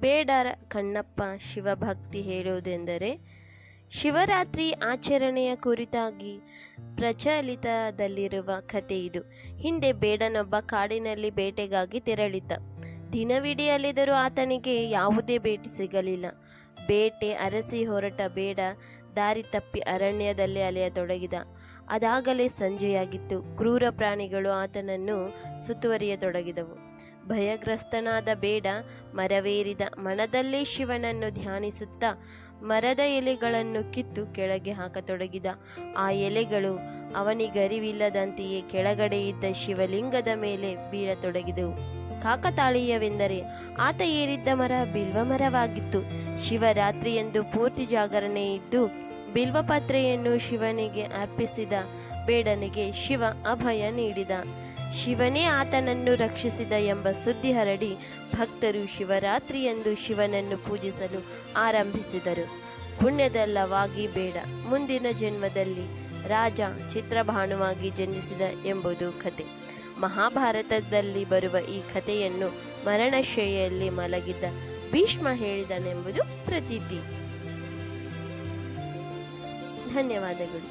ಬೇಡರ ಕಣ್ಣಪ್ಪ ಶಿವಭಕ್ತಿ ಹೇಳುವುದೆಂದರೆ, ಶಿವರಾತ್ರಿ ಆಚರಣೆಯ ಕುರಿತಾಗಿ ಪ್ರಚಲಿತದಲ್ಲಿರುವ ಕಥೆ ಇದು. ಹಿಂದೆ ಬೇಡನೊಬ್ಬ ಕಾಡಿನಲ್ಲಿ ಬೇಟೆಗಾಗಿ ತೆರಳಿದ್ದ. ದಿನವಿಡೀ ಅಲೆದರೂ ಆತನಿಗೆ ಯಾವುದೇ ಭೇಟಿ ಸಿಗಲಿಲ್ಲ. ಬೇಟೆ ಅರಸಿ ಹೊರಟ ಬೇಡ, ದಾರಿ ತಪ್ಪಿ ಅರಣ್ಯದಲ್ಲಿ ಅಲೆಯತೊಡಗಿದ. ಅದಾಗಲೇ ಸಂಜೆಯಾಗಿತ್ತು. ಕ್ರೂರ ಪ್ರಾಣಿಗಳು ಆತನನ್ನು ಸುತ್ತುವರಿಯತೊಡಗಿದವು. ಭಯಗ್ರಸ್ತನಾದ ಬೇಡ, ಮರವೇರಿದ ಮನದಲ್ಲೇ ಶಿವನನ್ನು ಧ್ಯಾನಿಸುತ್ತಾ ಮರದ ಎಲೆಗಳನ್ನು ಕಿತ್ತು ಕೆಳಗೆ ಹಾಕತೊಡಗಿದ. ಆ ಎಲೆಗಳು ಅವನಿಗರಿವಿಲ್ಲದಂತೆಯೇ ಕೆಳಗಡೆ ಇದ್ದ ಶಿವಲಿಂಗದ ಮೇಲೆ ಬೀಳತೊಡಗಿದವು. ಕಾಕತಾಳೀಯವೆಂದರೆ ಆತ ಏರಿದ್ದ ಮರ ಬಿಲ್ವ ಮರವಾಗಿತ್ತು ಶಿವರಾತ್ರಿಯಂದು ಪೂರ್ತಿ ಜಾಗರಣೆ ಇದ್ದು ಬಿಲ್ವಪತ್ರೆಯನ್ನು ಶಿವನಿಗೆ ಅರ್ಪಿಸಿದ ಬೇಡನಿಗೆ ಶಿವ ಅಭಯ ನೀಡಿದ. ಶಿವನೇ ಆತನನ್ನು ರಕ್ಷಿಸಿದ ಎಂಬ ಸುದ್ದಿ ಹರಡಿ ಭಕ್ತರು ಶಿವರಾತ್ರಿಯಂದು ಶಿವನನ್ನು ಪೂಜಿಸಲು ಆರಂಭಿಸಿದರು. ಪುಣ್ಯದಲ್ಲವಾಗಿ ಬೇಡ, ಮುಂದಿನ ಜನ್ಮದಲ್ಲಿ ರಾಜ ಚಿತ್ರಭಾನುವಾಗಿ ಜನಿಸಿದ ಎಂಬುದು ಕತೆ. ಮಹಾಭಾರತದಲ್ಲಿ ಬರುವ ಈ ಕಥೆಯನ್ನು ಮರಣಶೈಯಲ್ಲಿ ಮಲಗಿದ್ದ ಭೀಷ್ಮ ಹೇಳಿದನೆಂಬುದು ಪ್ರತೀತಿ. ಧನ್ಯವಾದಗಳು